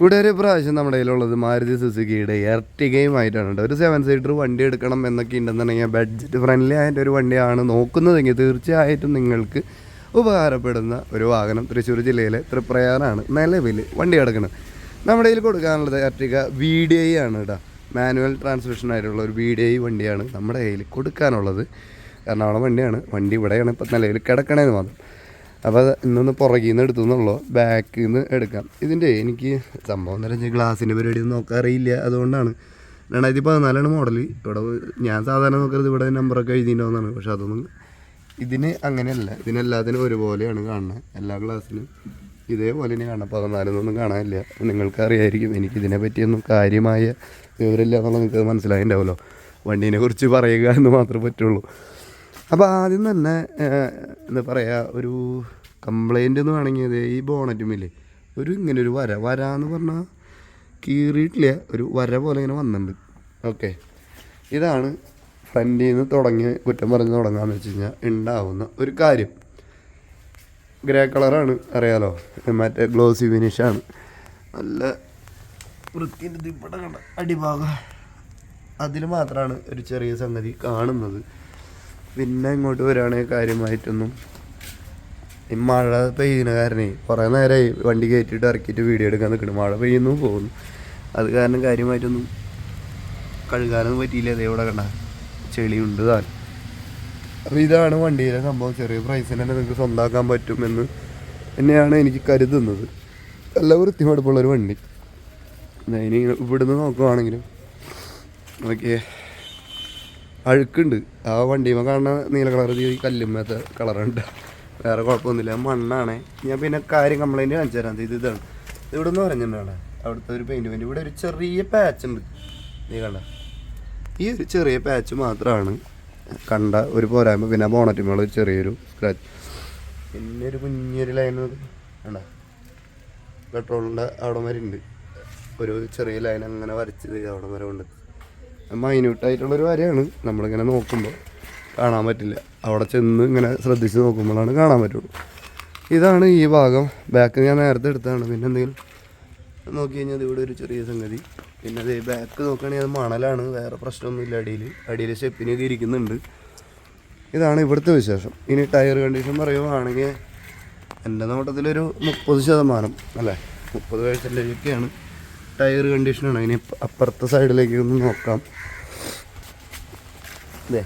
കൂട്ടുകാർ പ്രാവശ്യം നമ്മുടെ കയ്യിലുള്ളത് മാരുതി സുസുക്കിയുടെ എർട്ടികയുമായിട്ടാണ് കേട്ടോ. ഒരു സെവൻ സീറ്റർ വണ്ടി എടുക്കണം എന്നൊക്കെ ഉണ്ടെന്നുണ്ടെങ്കിൽ ബഡ്ജറ്റ് ഫ്രണ്ട്ലി ആയിട്ട് ഒരു വണ്ടിയാണ് നോക്കുന്നതെങ്കിൽ തീർച്ചയായിട്ടും നിങ്ങൾക്ക് ഉപകാരപ്പെടുന്ന ഒരു വാഹനം തൃശ്ശൂർ ജില്ലയിലെ തൃപ്രയാറാണ് നിലവിൽ വണ്ടി കിടക്കുന്നത് നമ്മുടെ കയ്യിൽ കൊടുക്കാനുള്ളത് എർട്ടിക വി ഡി ഐ ആണ് കേട്ടോ. മാനുവൽ ട്രാൻസ്മിഷൻ ആയിട്ടുള്ള ഒരു വി ഡി ഐ വണ്ടിയാണ് നമ്മുടെ കയ്യിൽ കൊടുക്കാനുള്ളത്. എറണാകുളം വണ്ടിയാണ്. വണ്ടി ഇവിടെയാണ് ഇപ്പം നിലവിൽ കിടക്കണേന്ന് മാത്രം. അപ്പോൾ ഇന്നൊന്ന് പുറകിൽ നിന്ന് എടുത്തു എന്നുള്ളൂ ബാക്കിൽ നിന്ന് എടുക്കാം. ഇതിന്റെ എനിക്ക് സംഭവം എന്ന് വെച്ചാൽ ഗ്ലാസിന്റെ പരിപാടി ഒന്നും നോക്കാൻ അറിയില്ല. അതുകൊണ്ടാണ്. രണ്ടായിരത്തി പതിനാലാണ് മോഡൽ ഇവിടെ ഞാൻ സാധാരണ നോക്കരുത് ഇവിടെ നമ്പറൊക്കെ എഴുതിയിട്ടുണ്ടെന്നാണ് പക്ഷെ അതൊന്നും ഇതിന് അങ്ങനെയല്ല. ഇതിനെല്ലാത്തിനും ഒരുപോലെയാണ് കാണുന്നത് എല്ലാ ഗ്ലാസ്സിനും ഇതേപോലെ തന്നെ കാണാം പതിനാലൊന്നും കാണാനില്ല. നിങ്ങൾക്കറിയായിരിക്കും എനിക്കിതിനെ പറ്റിയൊന്നും കാര്യമായ വിവരമില്ല എന്നുള്ളത് നിങ്ങൾക്ക് മനസ്സിലായിട്ടുണ്ടാവുമല്ലോ. വണ്ടീനെ കുറിച്ച് പറയുക എന്ന് മാത്രമേ പറ്റുള്ളൂ. അപ്പോൾ ആദ്യം തന്നെ എന്താ പറയുക ഒരു കംപ്ലൈന്റ് എന്ന് വേണമെങ്കിൽ ഈ ബോണറ്റുമില്ലേ ഒരു ഇങ്ങനെ ഒരു വര വര എന്ന് പറഞ്ഞാൽ കീറിയിട്ടില്ല ഒരു വര പോലെ ഇങ്ങനെ വന്നിട്ടുണ്ട് ഓക്കെ. ഇതാണ് ഫ്രണ്ടിൽ നിന്ന് തുടങ്ങി കുറ്റം പറഞ്ഞ് തുടങ്ങാന്ന് വെച്ച് കഴിഞ്ഞാൽ ഉണ്ടാവുന്ന ഒരു കാര്യം. ഗ്രേ കളറാണ് അറിയാലോ? മറ്റേ ഗ്ലോസി ഫിനിഷാണ് നല്ല വൃത്തിന്റെ ഇവിടെ കണ്ട അടിഭാഗം. അതിൽ മാത്രമാണ് ഒരു ചെറിയ സംഗതി കാണുന്നത്. പിന്നെ ഇങ്ങോട്ട് വരികയാണെങ്കിൽ കാര്യമായിട്ടൊന്നും. ഈ മഴ പെയ്യുന്ന കാരണേ കുറേ നേരമായി വണ്ടി കയറ്റിയിട്ട് ഇറക്കിയിട്ട് വീഡിയോ എടുക്കാൻ നിൽക്കണം മഴ പെയ്യുന്നു പോകുന്നു. അത് കാരണം കാര്യമായിട്ടൊന്നും കഴുകാനൊന്നും പറ്റിയില്ല. അതേ ഇവിടെ കണ്ട ചെളിയുണ്ട് താൻ. അപ്പോൾ ഇതാണ് വണ്ടിയിലെ സംഭവം. ചെറിയ പ്രൈസിന് തന്നെ നിങ്ങൾക്ക് സ്വന്തമാക്കാൻ പറ്റുമെന്ന് തന്നെയാണ് എനിക്ക് കരുതുന്നത്. നല്ല വൃത്തിമെടുപ്പുള്ളൊരു വണ്ടി. ഇനി ഇവിടുന്ന് നോക്കുവാണെങ്കിലും. ഓക്കെ. അഴുക്കുണ്ട്. ആ വണ്ടിയുമ്പോൾ കാണുന്ന നീല കളർ ഈ കല്ലുമ്മത്തെ കളറുണ്ട്. വേറെ കുഴപ്പമൊന്നുമില്ല. മണ്ണാണ്. ഞാൻ പിന്നെ കാര്യം കംപ്ലൈന്റ് കാണിച്ചു തരാം. ഇത് ഇതാണ്. ഇത് ഇവിടെ നിന്ന് പറഞ്ഞിട്ടുണ്ടാണ് അവിടുത്തെ ഒരു പെയിന്റ് പെയിന്റ് ഇവിടെ ഒരു ചെറിയ പാച്ച് ഉണ്ട്. നീ കണ്ട. ഈ ഒരു ചെറിയ പാച്ച് മാത്രമാണ് കണ്ട ഒരു പോരായ്മ. പിന്നെ ബോണറ്റിനുള്ള ഒരു ചെറിയൊരു സ്ക്രാച്ച് പിന്നെ ഒരു കുഞ്ഞൊരു ലൈൻ കണ്ട? പെട്രോളിന്റെ അവിടെ വരെ ഉണ്ട്. ഒരു ചെറിയ ലൈൻ അങ്ങനെ വരച്ചത് അവിടെ വരെ ഉണ്ട് മൈന്യൂട്ടായിട്ടുള്ളൊരു വരയാണ് നമ്മളിങ്ങനെ നോക്കുമ്പോൾ കാണാൻ പറ്റില്ല. അവിടെ ചെന്ന് ഇങ്ങനെ ശ്രദ്ധിച്ച് നോക്കുമ്പോഴാണ് കാണാൻ പറ്റുള്ളൂ. ഇതാണ് ഈ ഭാഗം. ബാക്ക് ഞാൻ നേരത്തെ എടുത്തതാണ്. പിന്നെ എന്തെങ്കിലും നോക്കി കഴിഞ്ഞാൽ ഇവിടെ ഒരു ചെറിയ സംഗതി. പിന്നെ അത് ബാക്ക് നോക്കുകയാണെങ്കിൽ അത് മണലാണ്. വേറെ പ്രശ്നമൊന്നുമില്ല അടിയിൽ. അടിയിൽ സ്റ്റെപ്പിനൊക്കെ ഇരിക്കുന്നുണ്ട്. ഇതാണ് ഇവിടുത്തെ വിശേഷം. ഇനി ടയർ കണ്ടീഷൻ പറയുവാണെങ്കിൽ എന്റെ നോട്ടത്തിലൊരു മുപ്പത് ശതമാനം അല്ലേ? മുപ്പത് വയസ്സിലേക്കൊക്കെയാണ് ടയർ കണ്ടീഷനാണ് ഇപ്പ- അപ്പുറത്തെ സൈഡിലേക്ക് ഒന്ന് നോക്കാം. അതെ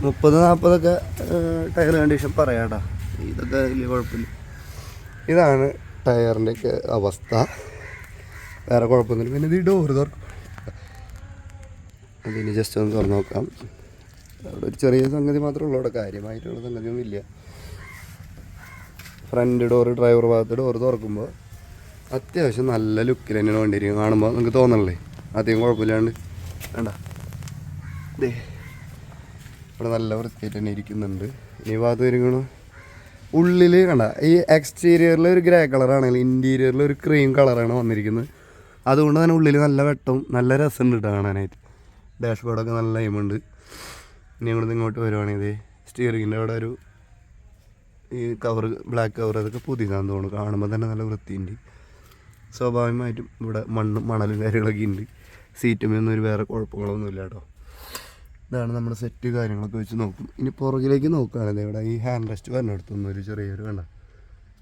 മുപ്പത് നാൽപ്പതൊക്കെ ടയർ കണ്ടീഷൻ പറയാട്ടാ ഇതൊക്കെ വലിയ കുഴപ്പമില്ല. ഇതാണ് ടയറിന്റെയൊക്കെ അവസ്ഥ. വേറെ കുഴപ്പമൊന്നുമില്ല. പിന്നെ ഇത് ഡോറ് തുറക്കും. അതിന് ജസ്റ്റ് ഒന്ന് തുറന്ന് നോക്കാം. അവിടെ ഒരു ചെറിയ സംഗതി മാത്രമേ ഉള്ളൂ. അവിടെ കാര്യമായിട്ടുള്ള സംഗതിയൊന്നുമില്ല. ഫ്രണ്ട് ഡോറ് ഡ്രൈവർ ഭാഗത്ത് ഡോറ് തുറക്കുമ്പോൾ അത്യാവശ്യം നല്ല ലുക്കിൽ തന്നെയാണ് വണ്ടി ഇരിക്കുന്നത് കാണുമ്പോൾ നിങ്ങൾക്ക് തോന്നണല്ലേ? അധികം കുഴപ്പമില്ലാണ്ട്. വേണ്ട ദേ. ഇവിടെ നല്ല വൃത്തിയായിട്ട് തന്നെ ഇരിക്കുന്നുണ്ട്. ഇനി ഭാഗത്ത് വരുമ്പോൾ ഉള്ളിൽ കണ്ട. ഈ എക്സ്റ്റീരിയറിൽ ഒരു ഗ്രേ കളറാണെങ്കിൽ ഇന്റീരിയറിൽ ഒരു ക്രീം കളറാണ് വന്നിരിക്കുന്നത്. അതുകൊണ്ട് തന്നെ ഉള്ളിൽ നല്ല വെട്ടവും നല്ല രസമുണ്ട് കേട്ടോ കാണാനായിട്ട്. ഡാഷ്ബോർഡൊക്കെ നല്ല എയിമുണ്ട് ഇനി ഇങ്ങോട്ട് ഇങ്ങോട്ട് വരുവാണെങ്കിൽ സ്റ്റിയറിങ്ങിന്റെ അവിടെ ഒരു ഈ കവർ ബ്ലാക്ക് കവർ അതൊക്കെ പുതിയതാന്ന് തോന്നുന്നു. കാണുമ്പോൾ തന്നെ നല്ല വൃത്തിയുണ്ട്. സ്വാഭാവികമായിട്ടും ഇവിടെ മണ്ണും മണലും കാര്യങ്ങളൊക്കെ ഉണ്ട്. സീറ്റുമൊന്നും ഒരു വേറെ കുഴപ്പങ്ങളൊന്നുമില്ല കേട്ടോ. ഇതാണ് നമ്മുടെ സെറ്റ് കാര്യങ്ങളൊക്കെ വെച്ച് നോക്കും. ഇനി പുറകിലേക്ക് നോക്കുകയാണെങ്കിൽ ഇവിടെ ഈ ഹാൻഡ് റെസ്റ്റ് പറഞ്ഞെടുത്തൊന്നും ഒരു ചെറിയൊരു വേണ്ട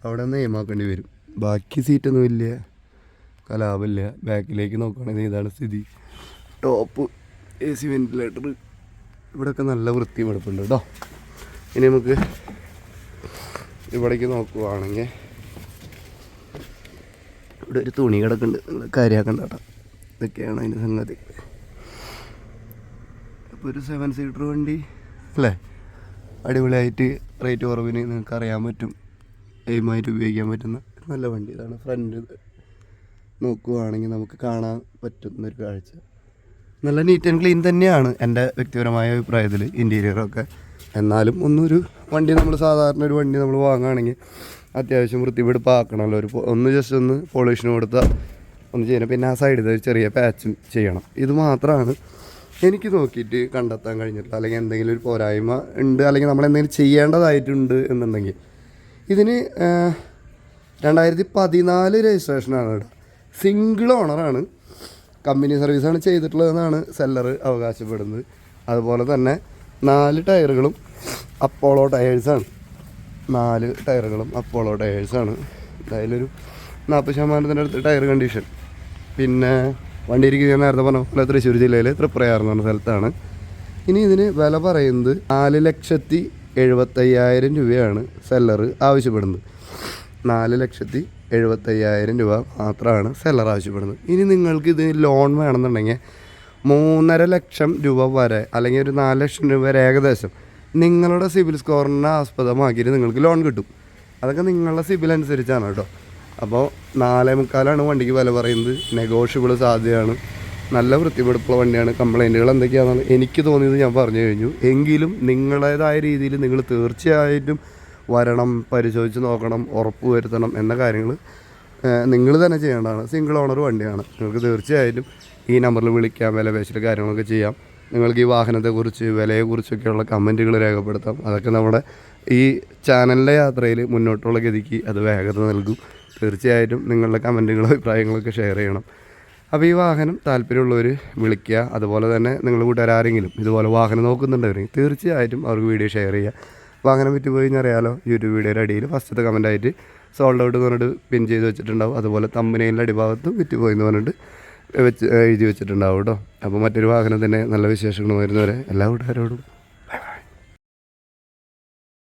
അവിടെ നെയ്മാക്കേണ്ടി വരും. ബാക്കി സീറ്റൊന്നും വലിയ കലാപമില്ല ബാക്കിലേക്ക് നോക്കുകയാണെങ്കിൽ ഇതാണ് സ്ഥിതി. ടോപ്പ് എ സി വെന്റിലേറ്റർ ഇവിടെയൊക്കെ നല്ല വൃത്തിയും എടുപ്പുണ്ട് കേട്ടോ. ഇനി നമുക്ക് ഇവിടേക്ക് നോക്കുവാണെങ്കിൽ ഇവിടെ ഒരു തുണി കിടക്കുന്നുണ്ട്. നിങ്ങൾ കാര്യമാക്കണ്ട കേട്ടോ ഇതൊക്കെയാണ് അതിന്റെ സംഗതി. അപ്പോൾ ഒരു സെവൻ സീറ്റർ വണ്ടി അല്ലേ? അടിപൊളിയായിട്ട് റേറ്റ് കുറവിന് നിങ്ങൾക്ക് അറിയാൻ പറ്റും. എയിമായിട്ട് ഉപയോഗിക്കാൻ പറ്റുന്ന നല്ല വണ്ടി. ഇതാണ് ഫ്രണ്ട് നോക്കുകയാണെങ്കിൽ നമുക്ക് കാണാൻ പറ്റുന്ന ഒരു കാഴ്ച. നല്ല നീറ്റ് ആൻഡ് ക്ലീൻ തന്നെയാണ് എന്റെ വ്യക്തിപരമായ അഭിപ്രായത്തിൽ ഇന്റീരിയറൊക്കെ എന്നാലും ഒന്നൊരു വണ്ടി നമ്മൾ സാധാരണ ഒരു വണ്ടി നമ്മൾ വാങ്ങുകയാണെങ്കിൽ അത്യാവശ്യം വൃത്തിപിടിപ്പാക്കണമല്ലോ. ഒരു ഒന്ന് ജസ്റ്റ് ഒന്ന് പോളിഷിന് കൊടുത്താൽ ഒന്ന് ചെയ്യണം പിന്നെ ആ സൈഡിൽ ഒരു ചെറിയ പാച്ചും ചെയ്യണം. ഇത് മാത്രമാണ് എനിക്ക് നോക്കിയിട്ട് കണ്ടെത്താൻ കഴിഞ്ഞിട്ടുള്ളത്. അല്ലെങ്കിൽ എന്തെങ്കിലും ഒരു പോരായ്മ ഉണ്ട്. അല്ലെങ്കിൽ നമ്മൾ എന്തെങ്കിലും ചെയ്യേണ്ടതായിട്ടുണ്ട് എന്നുണ്ടെങ്കിൽ. ഇതിന് രണ്ടായിരത്തി പതിനാല് രജിസ്ട്രേഷനാണ് കേട്ടോ സിംഗിൾ ഓണറാണ് കമ്പനി സർവീസാണ് ചെയ്തിട്ടുള്ളതെന്നാണ് സെല്ലർ അവകാശപ്പെടുന്നത്. അതുപോലെ തന്നെ നാല് ടയറുകളും അപ്പോളോ ടയേഴ്സാണ് നാല് ടയറുകളും അപ്പോളോ ടയേഴ്സാണ്. എന്തായാലൊരു നാൽപ്പത് ശതമാനത്തിന്റെ അടുത്ത് ടയർ കണ്ടീഷൻ. പിന്നെ വണ്ടി ഇരിക്കുന്ന നേരത്തെ പറഞ്ഞ പോലെ തൃശ്ശൂർ ജില്ലയിലെ തൃപ്രയാർ എന്ന് പറഞ്ഞ സ്ഥലത്താണ്. ഇനി ഇതിന് വില പറയുന്നത് നാല് ലക്ഷത്തി എഴുപത്തയ്യായിരം രൂപയാണ് സെല്ലർ ആവശ്യപ്പെടുന്നത്. നാല് ലക്ഷത്തി എഴുപത്തയ്യായിരം രൂപ മാത്രമാണ് സെല്ലർ ആവശ്യപ്പെടുന്നത്. ഇനി നിങ്ങൾക്ക് ഇത് ലോൺ വേണമെന്നുണ്ടെങ്കിൽ മൂന്നര ലക്ഷം രൂപ വരെ അല്ലെങ്കിൽ ഒരു നാല് ലക്ഷം രൂപ വരെ ഏകദേശം നിങ്ങളുടെ സിബിൽ സ്കോറിനെ ആസ്പദമാക്കിയിട്ട് നിങ്ങൾക്ക് ലോൺ കിട്ടും. അതൊക്കെ നിങ്ങളുടെ സിബിൽ അനുസരിച്ചാണ് കേട്ടോ. അപ്പോൾ നാലേ മുക്കാലാണ് വണ്ടിക്ക് വില പറയുന്നത്. നെഗോഷ്യബിൾ സാധ്യതയാണ്. നല്ല വൃത്തിപ്പെടുപ്പുള്ള വണ്ടിയാണ്. കംപ്ലൈന്റുകൾ എന്തൊക്കെയാണെന്ന് എനിക്ക് തോന്നിയത് ഞാൻ പറഞ്ഞു കഴിഞ്ഞു. എങ്കിലും നിങ്ങളുടേതായ രീതിയിൽ നിങ്ങൾ തീർച്ചയായിട്ടും വരണം പരിശോധിച്ച് നോക്കണം ഉറപ്പ് വരുത്തണം എന്ന കാര്യങ്ങൾ നിങ്ങൾ തന്നെ ചെയ്യേണ്ടതാണ്. സിംഗിൾ ഓണർ വണ്ടിയാണ്. നിങ്ങൾക്ക് തീർച്ചയായിട്ടും ഈ നമ്പറിൽ വിളിക്കാം വില പേശൽ കാര്യങ്ങളൊക്കെ ചെയ്യാം. നിങ്ങൾക്ക് ഈ വാഹനത്തെക്കുറിച്ച് വിലയെക്കുറിച്ചൊക്കെയുള്ള കമന്റുകൾ രേഖപ്പെടുത്താം. അതൊക്കെ നമ്മുടെ ഈ ചാനലിലെ യാത്രയിൽ മുന്നോട്ടുള്ള ഗതിക്ക് അത് വേഗത നൽകും. തീർച്ചയായിട്ടും നിങ്ങളുടെ കമന്റുകളും അഭിപ്രായങ്ങളൊക്കെ ഷെയർ ചെയ്യണം. അപ്പോൾ ഈ വാഹനം താല്പര്യമുള്ളവർ വിളിക്കുക. അതുപോലെ തന്നെ നിങ്ങളുടെ കൂട്ടുകാരെങ്കിലും ഇതുപോലെ വാഹനം നോക്കുന്നുണ്ടെങ്കിൽ തീർച്ചയായിട്ടും അവർക്ക് വീഡിയോ ഷെയർ ചെയ്യുക. വാഹനം വിറ്റ് പോയി അറിയാലോ യൂട്യൂബ് വീഡിയോയുടെ അടിയിൽ ഫസ്റ്റത്തെ കമന്റായിട്ട് സോൾഡ് ഔട്ട് എന്ന് പറഞ്ഞിട്ട് പിൻ ചെയ്ത് വെച്ചിട്ടുണ്ടാവും. അതുപോലെ തമ്പനയിലെ അടിഭാഗത്തും വിറ്റ് പോയി എന്ന് പറഞ്ഞിട്ട് വെച്ച് എഴുതി വെച്ചിട്ടുണ്ടാവും കേട്ടോ. അപ്പോൾ മറ്റൊരു വാഹനം തന്നെ നല്ല വിശേഷങ്ങൾ വരുന്നവരെ എല്ലാ കൂട്ടുകാരോടും